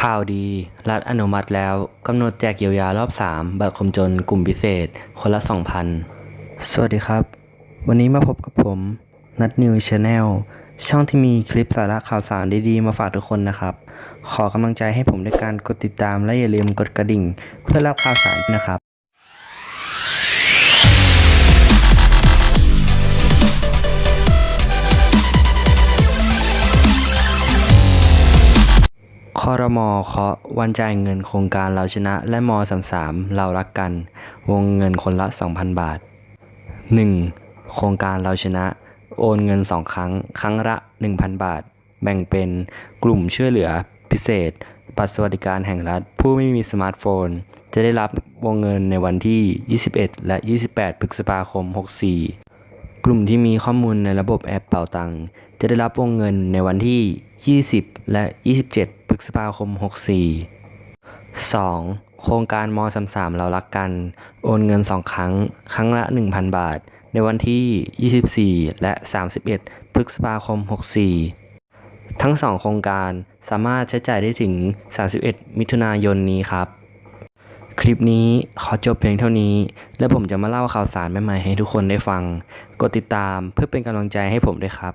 ข่าวดี รัฐอนุมัติแล้ว กำหนดแจกเยียวยารอบ 3 บัตรคมจนกลุ่มพิเศษ คนละ 2,000 สวัสดีครับ วันนี้มาพบกับผม นัดนิวชาแนลช่องที่มีคลิปสาระข่าวสารดีๆ มาฝากทุกคนนะครับ ขอกำลังใจให้ผมด้วยการกดติดตามและอย่าลืมกดกระดิ่ง เพื่อรับข่าวสารนะครับ คอรมอเคาะวันจ่ายเงินโครงการเราชนะและม33เรารักกัน วงเงินคนละ 2,000 บาท 1. โครงการเราชนะ โอนเงิน 2 ครั้ง ครั้งละ 1,000 บาท แบ่งเป็นกลุ่มช่วยเหลือพิเศษบัตรสวัสดิการแห่งรัฐ ผู้ไม่มีสมาร์ทโฟน จะได้รับวงเงินในวันที่ 21 และ 28 พฤษภาคม 64 กลุ่มที่มีข้อมูลในระบบแอปเป่าตังจะได้รับวงเงินในวันที่ 20 และ 27 พฤษภาคม 64 2. โครงการม 33 เรารักกัน โอนเงิน 2 ครั้ง ครั้งละ 1,000 บาท ในวันที่ 24 และ 31 พฤษภาคม 64 ทั้ง 2 โครงการสามารถใช้จ่ายได้ถึง 31 มิถุนายนนี้ครับ คลิปนี้ขอจบเพียงเท่านี้ และผมจะมาเล่าข่าวสารใหม่ๆให้ทุกคนได้ฟัง กดติดตามเพื่อเป็นกำลังใจให้ผมด้วยครับ